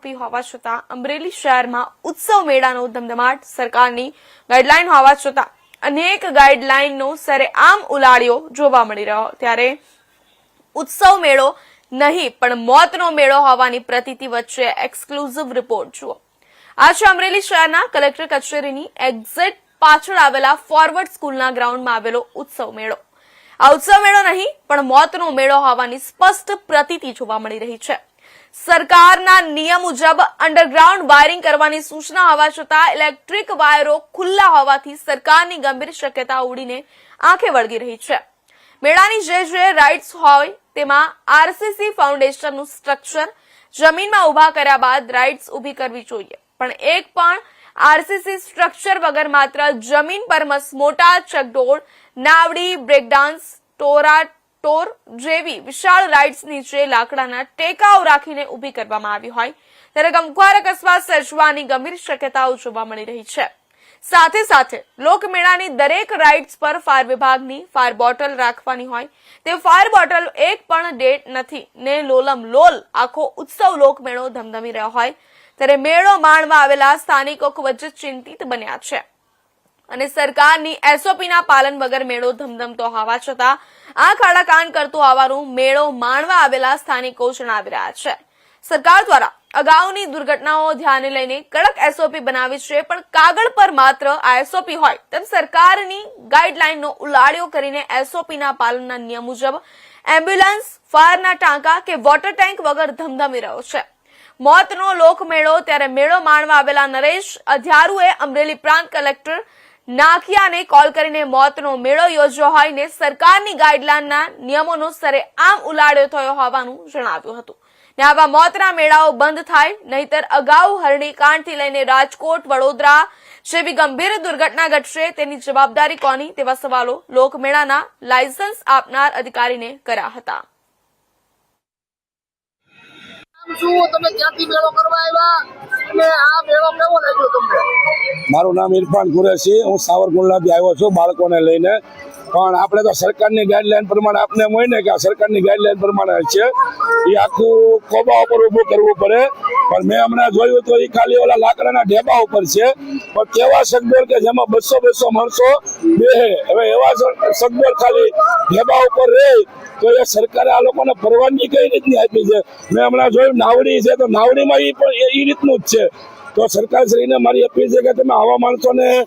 આપી હોવા છતાં અમરેલી શહેરમાં ઉત્સવ મેળાનો ધમધમાટ સરકારની ગાઈડલાઈન હોવા છતાં અનેક ગાઈડલાઈનનો સરેઆમ ઉલાળ્યો જોવા મળી રહ્યો. ત્યારે ઉત્સવ મેળો નહીં, પણ મોતનો મેળો હોવાની પ્રતીતિ વચ્ચે એક્સક્લુઝિવ રિપોર્ટ જુઓ. આ છે અમરેલી શહેરના કલેક્ટર કચેરીની એક્ઝેટ પાછળ આવેલા ફોરવર્ડ સ્કૂલના ગ્રાઉન્ડમાં આવેલો ઉત્સવ મેળો. આ ઉત્સવ મેળો નહીં, પણ મોતનો મેળો હોવાની સ્પષ્ટ પ્રતીતિ જોવા મળી રહી છે. સરકારના નિયમ મુજબ અંડરગ્રાઉન્ડ વાયરિંગ કરવાની સૂચના હોવા છતાં ઇલેક્ટ્રિક વાયરો ખુલ્લા હોવાથી સરકારની ગંભીર શક્યતા ઉડીને આંખે વળગી રહી છે. મેળાની જે જે રાઇટ્સ હોય તેમાં આરસીસી ફાઉન્ડેશનનું સ્ટ્રક્ચર જમીનમાં ઊભા કર્યા બાદ રાઇટ્સ ઊભી કરવી જોઈએ. પણ એક પણ આરસીસી સ્ટ્રક્ચર વગર માત્ર જમીન પર મસમોટા ચકડોળ, નાવડી બ્રેકડાન્સ ટોરા ટોર જેવી વિશાળ રાઇડ્સ નીચે લાકડાના ટેકાઓ રાખીને ઊભી કરવામાં આવી હોય, ત્યારે ગમખ્વાર અકસ્માત સર્જવાની ગંભીર શક્યતાઓ જોવા મળી રહી છે. સાથે સાથે, લોકમેળાની દરેક રાઇડ્સ પર ફાયર વિભાગની ફાયર બોટલ રાખવાની હોય, તે ફાયર બોટલ એક પણ ડેટ નથી, ને લોલમ લોલ આખો ઉત્સવ લોકમેળો ધમધમી રહ્યો હોય, ત્યારે મેળો માણવા આવેલા સ્થાનિકો જ ચિંતિત બન્યા છે. અને સરકારની એસઓપીના પાલન વગર મેળો ધમધમતો હોવા છતાં, આ ખાડાકાન કરતો આવવાનું મેળો માણવા આવેલા સ્થાનિકો જણાવી રહ્યા છે. સરકાર દ્વારા અગાઉની દુર્ઘટનાઓ ધ્યાને લઈને કડક એસઓપી બનાવી છે, પણ કાગળ પર માત્ર આ એસઓપી હોય તેમ સરકારની ગાઈડલાઈનનો ઉલાળ્યો કરીને એસઓપીના પાલનના નિયમ મુજબ એમ્બ્યુલન્સ, ફાયરના ટાંકા કે વોટર ટેન્ક વગર ધમધમી રહ્યો છે. મોતનો લોકમેળો ત્યારે મેળો માણવા આવેલા નરેશ અધ્યારુએ અમરેલી પ્રાંત કલેક્ટર નાખિયાને કોલ કરીને મોતનો મેળો યોજ્યો હોય સરકારની ગાઈડલાઈનના નિયમોનો સરે આમ ઉલાડ્યો થયો હોવાનું જણાવ્યું હતું. ને આવા મોતના મેળાઓ બંધ થાય, નહીતર અગાઉ હરણીકાંડથી લઈને રાજકોટ, વડોદરા જેવી ગંભીર દુર્ઘટના ઘટશે તેની જવાબદારી કોની તેવા સવાલો લોકમેળાના લાયસન્સ આપનાર અધિકારીને કર્યા હતા. શું તમે ક્યાંથી મેળો કરવા આવ્યા? મારું નામ ઇરફાન કુરેશી. હું સાવરકુંડલાથી આવ્યો છું બાળકોને લઈને. પણ આપણે તો સરકારની ગાઈડલાઈન પ્રમાણે આપને હોય ને કે આ સરકારની ગાઈડલાઈન પ્રમાણે છે, એ આખું કોબા ઉપર ઊભું કરવું પડે. પણ મેં હમણાં જોયું તો એ ખાલી ઓલા લાકડાના ઢેબા ઉપર છે. પણ કેવા સગડોળ કે જેમાં બસો બસો માણસો બેહે. હવે એવા સગડોળ ખાલી ઢેબા ઉપર રહે તો એ સરકારે આ લોકોને પરવાનગી કઈ રીતની આપી છે? મેં હમણાં જોયું નાવડી છે, તો નાવડીમાં એ પણ એ- રીતનું જ છે. તો સરકારશ્રીને મારી અપીલ છે કે તમે આવા માણસોને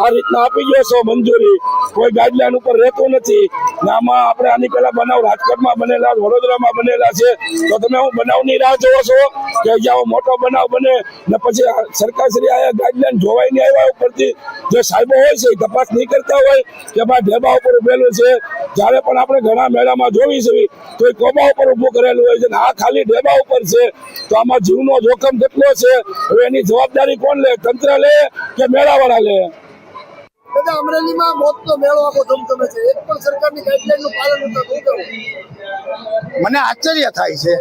આ રીતના આપી ગયો છો મંજૂરી. કોઈ ગાઈડલાઈન ઉપર રહેતું નથી. નામાં આપણે આની પહેલા બનાવ રાજકોટમાં બનેલા, વડોદરામાં બનેલા છે. તો તમે હું બનાવની રાહ જોવો છો કે જ્યાં મોટો બનાવ બને ને પછી સરકારશ્રી આ ગાઈડલાઈન જોવાઈ નહીં આવ્યા ઉપરથી જે સાહેબો હોય છે તપાસ નહીં કરતા હોય કે ભાઈ ઢેબા ઉપર ઉભેલું છે. જ્યારે પણ આપણે ઘણા મેળામાં જોવી છે, તો એ કોબા ઉપર ઊભું કરેલું હોય છે આ ખાલી ઢેબા ઉપર છે. તો આમાં જીવનો જોખમ કેટલો છે? હવે એની જવાબદારી કોણ લે? તંત્ર લે કે મેળાવાળા લે? અમરેલીમાં મોતનો મેળો આખો ધમધમે છે. એક પણ સરકારની ગાઈડલાઈનનું પાલન નથી થતું મને આશ્ચર્ય થાય છે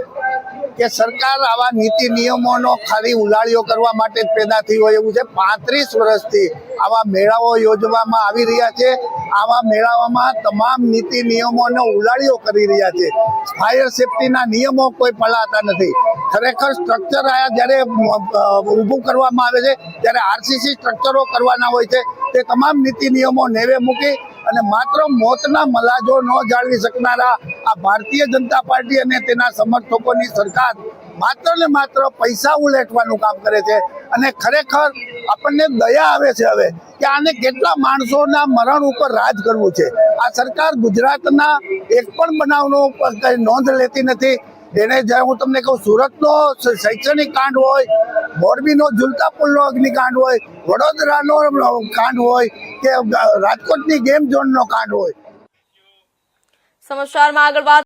કે સરકાર આવા નીતિ નિયમોનો ખાલી ઉલાળીઓ કરવા માટે જ પેદા થઈ હોય એવું છે. પાંત્રીસ વર્ષથી આવા મેળાઓ યોજવામાં આવી રહ્યા છે. આવા મેળાઓમાં તમામ નીતિ નિયમોનો ઉલાળીઓ કરી રહ્યા છે. ફાયર સેફટીના નિયમો કોઈ પલાતા નથી. ખરેખર સ્ટ્રક્ચર આ જ્યારે ઊભું કરવામાં આવે છે, ત્યારે આરસીસી સ્ટ્રક્ચરો કરવાના હોય છે. તે તમામ નીતિ નિયમો નેવે મૂકી અને માત્ર મોતના મલાજો ન જાળવી શકનારા આ ભારતીય જનતા પાર્ટી અને તેના સમર્થકોની સરકાર માત્ર ને માત્ર પૈસા ઉલેટવાનું કામ કરે છે. અને ખરેખર આપણને દયા આવે છે હવે કે આને કેટલા માણસોના મરણ ઉપર રાજ કરવું છે. આ સરકાર ગુજરાતના એક પણ બનાવનો નોંધ લેતી નથી. એને જ્યારે હું તમને કહું, સુરતનો નો શૈક્ષણિક કાંડ હોય, મોરબીનો ઝુલતા પુલનો અગ્નિકાંડ હોય, વડોદરાનો કાંડ હોય, કે રાજકોટની ગેમ ઝોનનો કાંડ હોય. સમાચારમાં આગળ વાત